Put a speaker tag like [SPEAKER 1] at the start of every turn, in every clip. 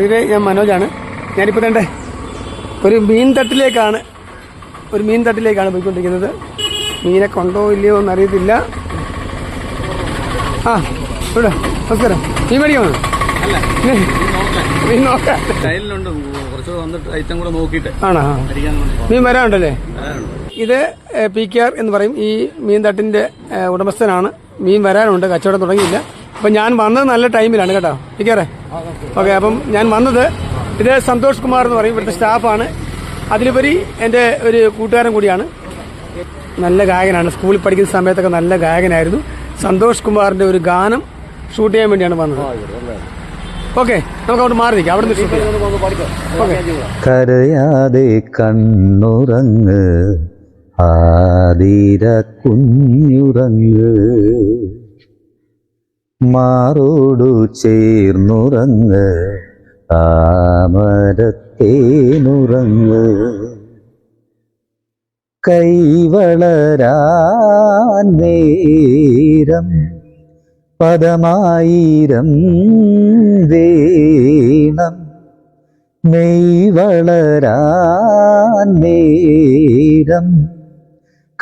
[SPEAKER 1] ശ്രീരേ ഞാൻ മനോജാണ്. ഞാനിപ്പോൾ തന്നെ ഒരു മീൻ തട്ടിലേക്കാണ് ഒരു മീൻ തട്ടിലേക്കാണ് പോയിക്കൊണ്ടിരിക്കുന്നത്. മീനെ കൊണ്ടോ ഇല്ലയോ എന്നറിയത്തില്ല. ആ ഇവിടെ നമസ്കാരം. മീൻ മേടിക്കാമോ? മീൻ നോക്കാം. ആണോ? മീൻ വരാനുണ്ടല്ലേ?
[SPEAKER 2] വരാനുണ്ട്.
[SPEAKER 1] ഇത് പി കെ ആർ എന്ന് പറയും. ഈ മീൻ തട്ടിന്റെ ഉടമസ്ഥനാണ്. മീൻ വരാനുണ്ട്. കച്ചവടം തുടങ്ങിയില്ല. അപ്പം ഞാൻ വന്നത് നല്ല ടൈമിലാണ് കേട്ടോ. ഇരിക്കാറേ? ഓക്കെ അപ്പം ഞാൻ വന്നത് ഇത് സന്തോഷ് കുമാർ എന്ന് പറയും ഇവിടുത്തെ സ്റ്റാഫാണ്. അതിലുപരി എന്റെ ഒരു കൂട്ടുകാരൻ കൂടിയാണ്. നല്ല ഗായകനാണ്. സ്കൂളിൽ പഠിക്കുന്ന സമയത്തൊക്കെ നല്ല ഗായകനായിരുന്നു. സന്തോഷ് കുമാറിന്റെ ഒരു ഗാനം ഷൂട്ട് ചെയ്യാൻ വേണ്ടിയാണ് വന്നത്. ഓക്കെ നമുക്ക് അവിടെ മാറി നിൽക്കാം. അവിടെ നിന്ന്
[SPEAKER 3] കരയാതെ കണ്ണുറങ്ങ് ആതിര കുഞ്ഞുറങ്ങ്. മാറോടു ചേർന്നുറങ്ങ് താമരത്തേനുറങ്ങ് കൈവളരാൻ നേരം പദമായിരം വേണം. മെയ് വളരാൻ നേരം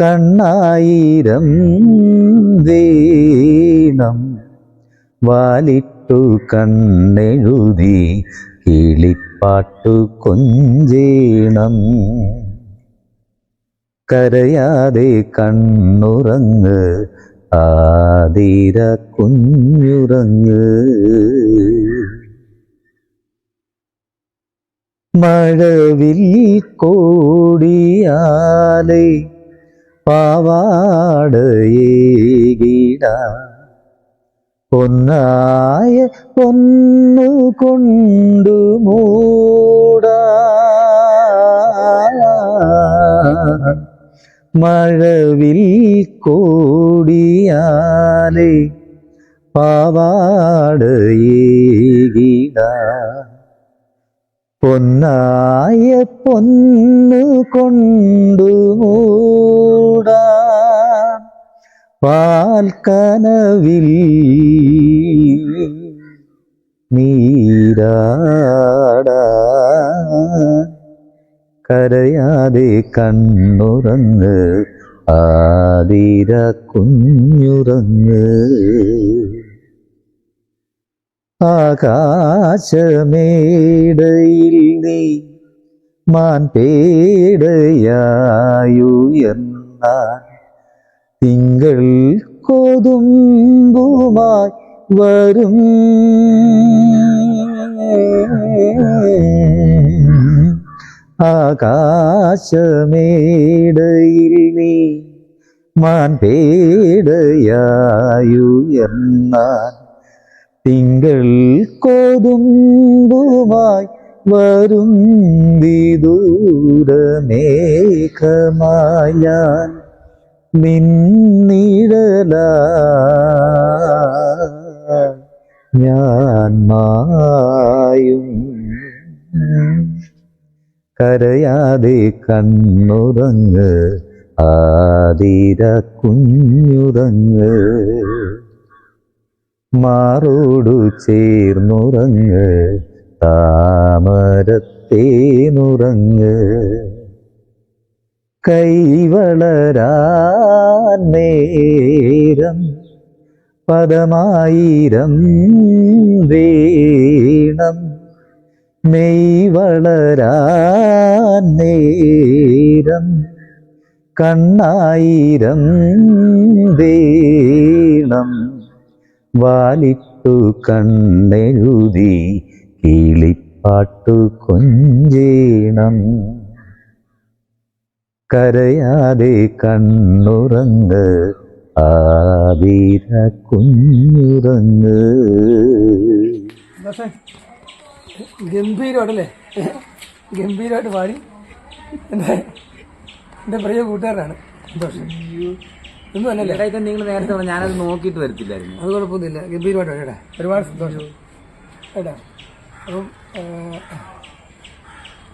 [SPEAKER 3] കണ്ണായിരം വേണം. വാലിട്ടു കണ്ണെഴുതി കിളിപ്പാട്ടു കൊഞ്ചേണം. കരയാതെ കണ്ണുറങ്ങ് ആതിര കുഞ്ഞുറങ്ങ്. മഴവിൽ കോടിയാലെ പാവാടയേകിട. പൊന്നായ ഒന്നു കൊണ്ടു മൂടാ. മഴവിൽ കോടിയാലെ പാവാടയേകിട പൊന്നായ പൊന്നു കൊണ്ടു മൂടാ. പാൽക്കനവിൽ നീരാടാ. കരയാതെ കണ്ണുറങ്ങ് ആതിര കുഞ്ഞുറങ്ങ്. ആകാശമേടയിൽ നീ മാൻ പേടയായുയർന്ന തിങ്കൾ കൊതുമ്പുമായി വരും. ആകാശമേടയിൽ നീ മാൻ പേടയായുയർന്നാൽ തിങ്കൾ കൊതുമ്പുമായി വരും. വിദൂരമേഘമായാൻ നിന്നിടല ഞാൻ മായും. കരയാതെ കണ്ണുറങ്ങ് ആതിര കുഞ്ഞുറങ്ങ് മാറോടു ചേർന്നുറങ്ങ് താമരത്തേനുറങ്ങ് കൈവളരാൻ പദമായിരം വേണം. മെയ് കണ്ണായിരം വേണം. വാലിട്ടു കണ്ണെഴുതി കിളിപ്പാട്ടു കൊഞ്ചേണം. കരയാതെ കണ്ണുറങ്ങ് ആവീര കുഞ്ഞുറങ്ങ്.
[SPEAKER 1] ഗംഭീരമായിട്ടല്ലേ? ഗംഭീരമായിട്ട് പാടി. എന്റെ എന്റെ പ്രിയ കൂട്ടുകാരനാണ് സന്തോഷം ഒന്നും അല്ലല്ലേ
[SPEAKER 2] നിങ്ങൾ നേരത്തെ പറഞ്ഞു ഞാനത് നോക്കിയിട്ട് വരത്തില്ലായിരുന്നു.
[SPEAKER 1] അത് കുഴപ്പമൊന്നുമില്ല. ഗംഭീരമായിട്ട് കേട്ടാ ഒരുപാട് സന്തോഷം. കേട്ടാ അപ്പം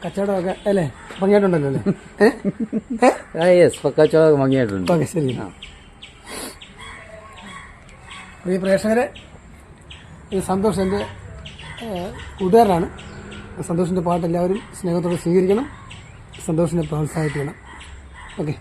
[SPEAKER 1] കച്ചവടമൊക്കെ അല്ലേ? ഭംഗിയായിട്ടുണ്ടല്ലോ അല്ലേ?
[SPEAKER 2] യെസ് ഭംഗിയായിട്ടുണ്ട്.
[SPEAKER 1] ഓക്കെ ശരി. ഈ പ്രേക്ഷകരെ ഈ സന്തോഷ് എന്റെ കൂട്ടുകാരനാണ്. സന്തോഷിന്റെ പാട്ട് എല്ലാവരും സ്നേഹത്തോടെ സ്വീകരിക്കണം. സന്തോഷിനെ പ്രോത്സാഹിപ്പിക്കണം. ഓക്കെ.